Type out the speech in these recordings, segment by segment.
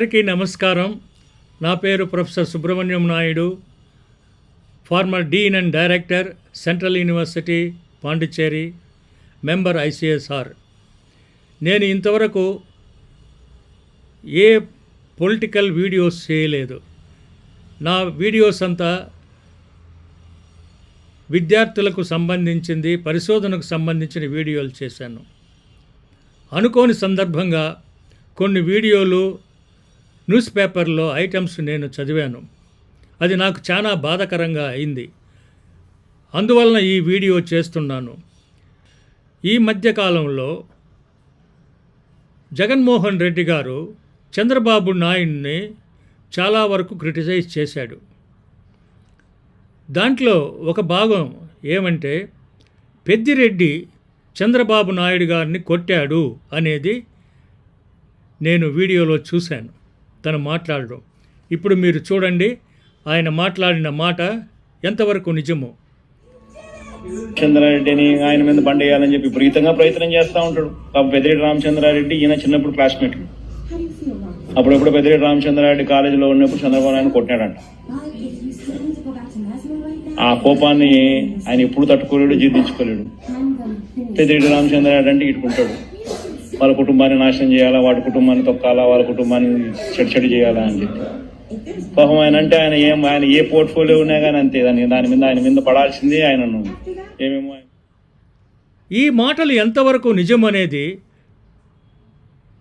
అందరికీ నమస్కారం. నా పేరు professor Subrahmanyam Naidu former dean and director central university Pondicherry member ICSR నేను ఇంతవరకు ఏ పొలిటికల్ వీడియోస్ చేయలేదు. నా వీడియోస్ అంతా విద్యార్థులకు సంబంధించింది పరిశోధనకు సంబంధించిన వీడియోలు చేశాను. అనుకోని సందర్భంగా కొన్ని వీడియోలు న్యూస్ పేపర్లో ఐటమ్స్ నేను చదివాను. అది నాకు చాలా బాధాకరంగా అయింది. అందువలన ఈ వీడియో చేస్తున్నాను. ఈ మధ్యకాలంలో జగన్మోహన్ రెడ్డి గారు చంద్రబాబు నాయుడిని చాలా వరకు క్రిటిసైజ్ చేశాడు. దాంట్లో ఒక భాగం ఏమంటే పెద్దిరెడ్డి చంద్రబాబు నాయుడు గారిని కొట్టాడు అనేది నేను వీడియోలో చూశాను. తను మాట్లాడడం. ఇప్పుడు మీరు చూడండి ఆయన మాట్లాడిన మాట ఎంతవరకు నిజమో. చంద్రారెడ్డిని ఆయన మీద బండ వేయాలని చెప్పి విపరీతంగా ప్రయత్నం చేస్తూ ఉంటాడు. పాపం పెద్దిరెడ్డి రామచంద్రారెడ్డి ఈయన చిన్నప్పుడు క్లాస్మేట్ అప్పుడప్పుడు పెద్దిరెడ్డి రామచంద్రారెడ్డి కాలేజీలో ఉన్నప్పుడు చంద్రబాబు నాయుడు కొట్టాడంట. ఆ కోపాన్ని ఆయన ఎప్పుడు తట్టుకోలేడు జీర్ణించుకోలేడు. పెద్దిరెడ్డి రామచంద్రారెడ్డి అంటే ఇటుకుంటాడు వాళ్ళ కుటుంబాన్ని నాశనం చేయాలా? వాడి కుటుంబాన్ని తొక్కాలా? వాళ్ళ కుటుంబాన్ని చెడు చెడు చేయాలా అని చెప్పి. పాపం ఆయన అంటే ఆయన ఏం ఆయన ఏ పోర్ట్ఫోలియో ఉన్నా కానీ అంతే. దాని దాని మీద ఆయన మీద పడాల్సిందే ఆయనను ఏమేమో ఈ మాటలు ఎంతవరకు నిజం అనేది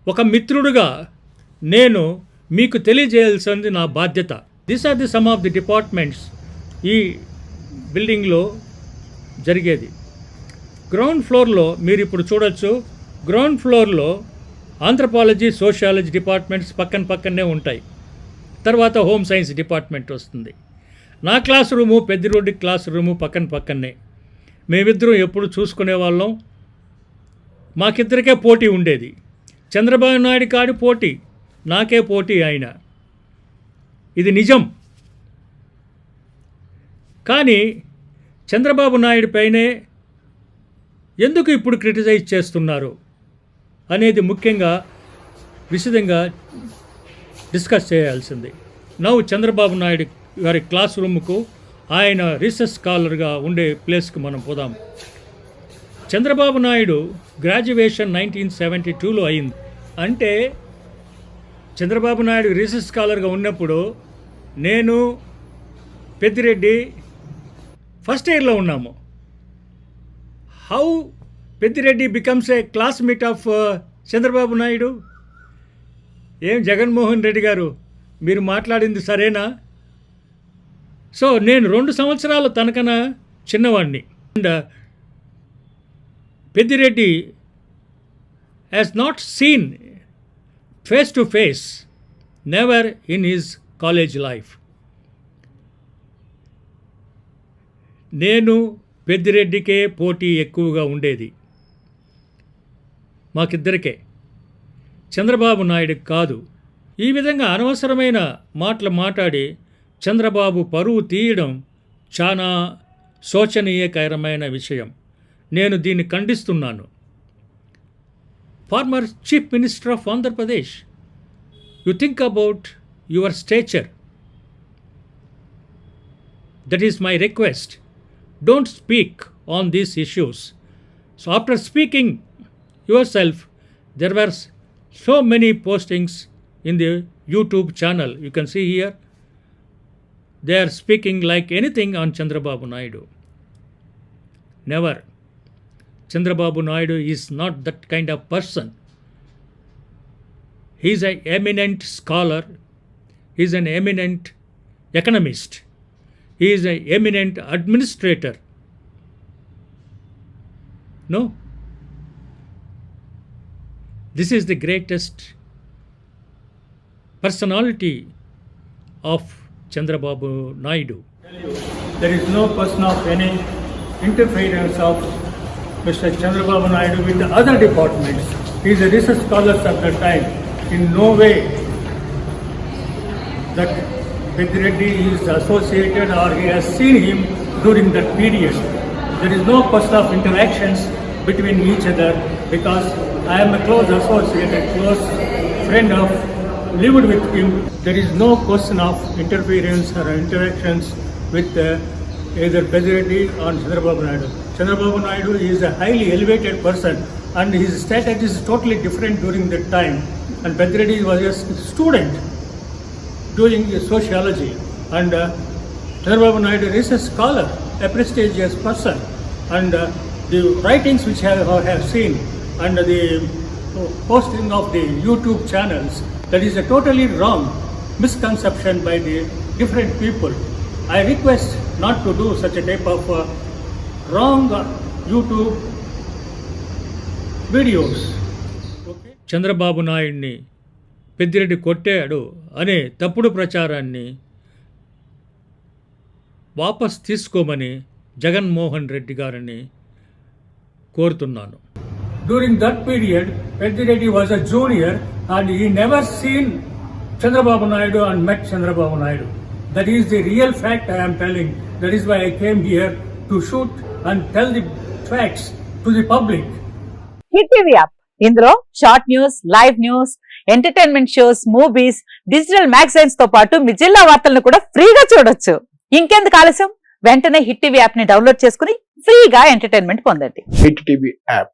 ఒక మిత్రుడుగా నేను మీకు తెలియజేయాల్సింది నా బాధ్యత. This are the some of the departments ఈ బిల్డింగ్లో జరిగేది. గ్రౌండ్ ఫ్లోర్లో మీరు ఇప్పుడు చూడొచ్చు. గ్రౌండ్ ఫ్లోర్లో ఆంథ్రపాలజీ సోషియాలజీ డిపార్ట్మెంట్స్ పక్కన పక్కనే ఉంటాయి. తర్వాత హోమ్ సైన్స్ డిపార్ట్మెంట్ వస్తుంది. నా class room Peddireddy class room పక్కన పక్కనే. మేమిద్దరం ఎప్పుడు చూసుకునే వాళ్ళం. మాకిద్దరికే పోటీ ఉండేది. చంద్రబాబు నాయుడు కాడి పోటీ నాకే పోటీ ఆయన ఇది నిజం. కానీ చంద్రబాబు నాయుడు పైనే ఎందుకు ఇప్పుడు క్రిటిసైజ్ చేస్తున్నారు? అనేది ముఖ్యంగా విశదంగా డిస్కస్ చేయాల్సింది. నవ్వు చంద్రబాబు నాయుడు గారి క్లాస్ రూమ్కు ఆయన రీసెర్చ్ స్కాలర్గా ఉండే ప్లేస్కి మనం పోదాం. Chandrababu Naidu graduation nineteen seventy టూలో అయింది. అంటే చంద్రబాబు నాయుడు రీసెర్చ్ స్కాలర్గా ఉన్నప్పుడు నేను పెద్దిరెడ్డి ఫస్ట్ ఇయర్లో ఉన్నాము. How Peddireddy becomes a classmate of Chandrababu Naidu. ఏం జగన్మోహన్ రెడ్డి గారు? మీరు మాట్లాడింది సరేనా? సో నేను రెండు సంవత్సరాలు తనకన్నా చిన్నవాడిని and uh, Peddireddy has not seen face to face never in his college life నేను పెద్దిరెడ్డికే పోటీ ఎక్కువగా ఉండేది. మాకిద్దరికే. చంద్రబాబు నాయుడికి కాదు. ఈ విధంగా అనవసరమైన మాటలు మాట్లాడి చంద్రబాబు పరువు తీయడం చాలా శోచనీయకరమైన విషయం. నేను దీన్ని ఖండిస్తున్నాను. Former chief minister of Andhra Pradesh you think about your stature. That is my request. Don't speak on these issues. So after speaking yourself. There were so many postings in the YouTube channel. You can see here. They are speaking like anything on Chandrababu Naidu. Never. Chandrababu Naidu is not that kind of person. He is an eminent scholar. He is an eminent economist. He is an eminent administrator. No, this is the greatest personality of Chandrababu Naidu. There is no person of any interference of Mr. Chandrababu Naidu with the other departments. He is a research scholar at that time. In no way that Reddy is associated or he has seen him during that period. There is no of interactions between each other because I am a close associate, a close friend of lived with him. There is no question of interference or interactions with uh, either Pediredi or Chandrababu Naidu. Chandrababu Naidu is a highly elevated person and his status is totally different during that time. And Pediredi was a student doing sociology and uh, Chandrababu Naidu is a scholar, a prestigious person and uh, the writings which I have, have seen and the posting of the YouTube channels that is a totally wrong misconception by the different people. I request not to do such a type of uh, wrong uh, YouTube videos. Okay? Chandrababu నాయుడిని పెద్దిరెడ్డి కొట్టాడు అనే తప్పుడు ప్రచారాన్ని వాపస్ తీసుకోమని జగన్మోహన్ రెడ్డి గారిని కోరుతున్నాను during that period Peddireddy was a junior and he never seen Chandrababu Naidu and met Chandrababu Naidu that is the real fact I'm telling that is why I came here to shoot and tell the facts to the public hit TV app ఇందులో short news live news entertainment shows movies digital మ్యాగజైన్స్తో పాటు మీ జిల్లా వార్తలను కూడా ఫ్రీగా చూడొచ్చు. ఇంకెందుకు ఆలస్యం? వెంటనే హిట్ టీవీ యాప్ని డౌన్లోడ్ చేసుకుని ఫ్రీగా ఎంటర్టైన్మెంట్ పొందండి. Hit TV app